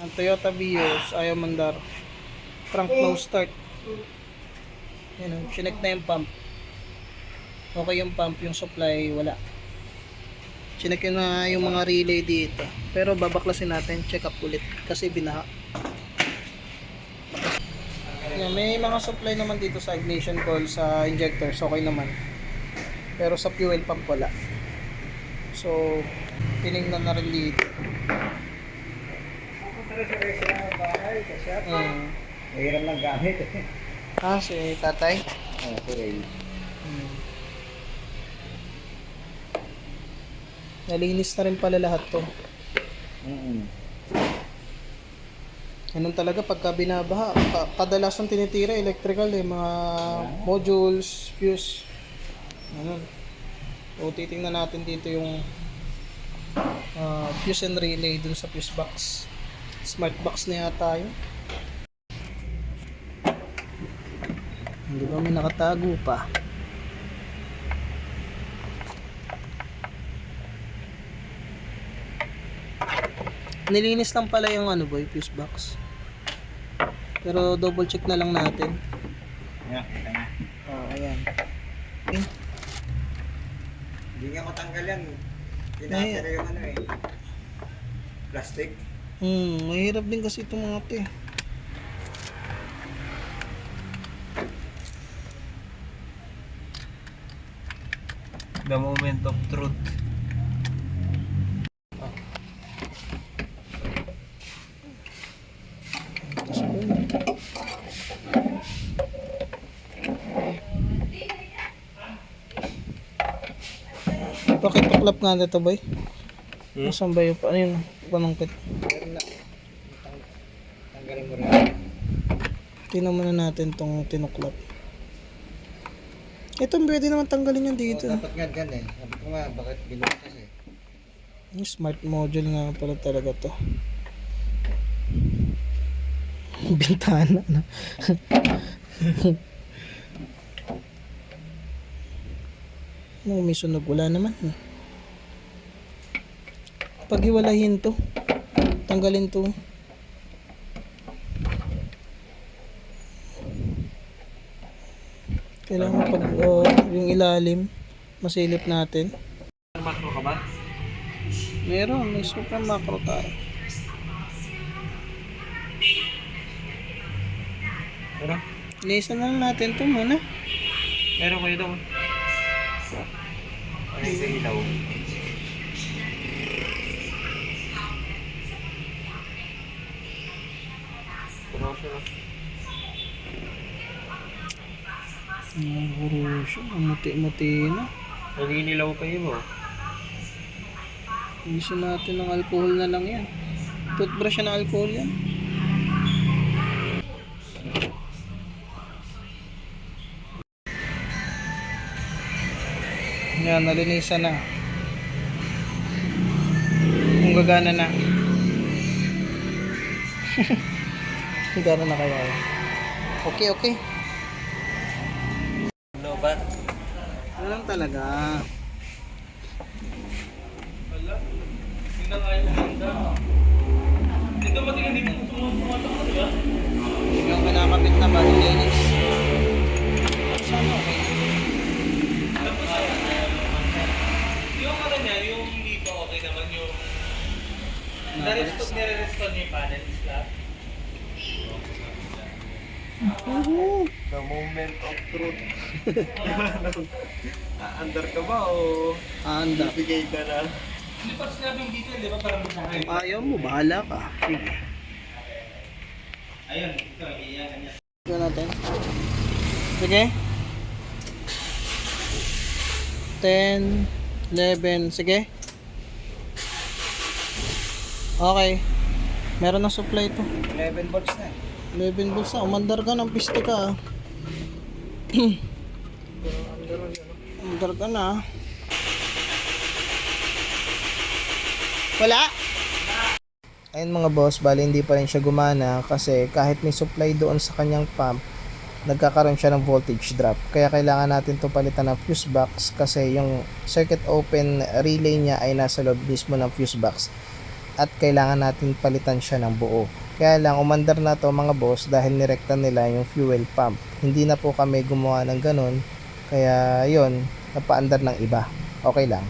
Ang Toyota Vios, ayaw mandar. Trunk no start. Yan o, chinek na yung pump. Okay yung pump, yung supply, wala. Chinek na yung mga relay dito. Pero babaklasin natin, check up ulit. Kasi binaha. Yan, may mga supply naman dito sa ignition coil, sa injectors, okay naman. Pero sa fuel pump wala. So, tinignan na rin dito. Pero sa resa ng bahay, sa shop, Mm. mahirap lang gamit eh. Ah, si tatay? Oh, si Ray. Hmm. Nalinis na rin pala lahat to. Mm-mm. Ganun talaga pagka binabaha. ka- Kadalasan tinitira electrical eh, mga modules, fuse. Ganun. So titingnan natin dito yung ah, fuse and relay dun sa fuse box. Smart box na yata yun. Hindi ba may nakatago pa? Nilinis lang pala yung ano boy, fuse box. Pero double check na lang natin. Yeah, kita na. Oh, ayan. Eh, Hindi nga matanggal yan. Tinatira yung ano eh. Plastic. Hmm, mahirap din kasi itong mga to eh. The moment of truth. Pakituklap nga nito boy. Hmm? Nasaan ba yung, ano yun, panungkit? Meron na. Tang- Tanggalin mo rin. Tingnan muna natin tong tinuklap. Ito, pwede naman tanggalin yan dito. Oh, dapat nga dyan eh. Sabi ko nga, bakit binukas eh. Yung smart module nga pala talaga to. Bintana na. ano, may sunog. Wala naman. Paghiwalayin to. Tanggalin to. Kailangan pag oh, yung ilalim masilip natin. Macro ka ba? Meron, may super macro tayo. Pero, Lisa na lang natin to muna. meron kayo daw. Ay, sa ilaw. Burusyo, ang muti-muti na. Naginilaw kayo mo. Gusto natin ng alcohol na lang yan. Toothbrush na alcohol yan. Yan, nalinisan na. Kung gagana na. Gagana na kaya. Okay, okay. Lang talaga. Yung kinakabit na ba, nilinis. Sana okay. Yung ano niya, yung dito okay naman yung nare-restore nire-restore niya yung panel is flat. The moment of truth. Under ka ba o Anda. bigay ka na? Hindi pa sinabing detail, di ba? Parang sa akin. Ayaw mo, bahala ka. Sige. Ayun, ito, iyan kanya. Ito natin. Sige. 10, 11, sige. Okay. Meron na supply ito. 11 volts na eh. 11 volts na. Umandar ka ng piste ka. ah. Umandar ka na. ah. Wala? Ayun mga boss, bali hindi pa rin siya gumana kasi kahit may supply doon sa kanyang pump, nagkakaroon siya ng voltage drop. Kaya kailangan natin to palitan ng fuse box kasi yung circuit open relay niya ay nasa loob mismo ng fuse box. at kailangan natin palitan siya ng buo. Kaya lang umandar na to mga boss dahil nirekta nila yung fuel pump. Hindi na po kami gumawa ng ganun. Kaya yon napaandar ng iba. Okay lang.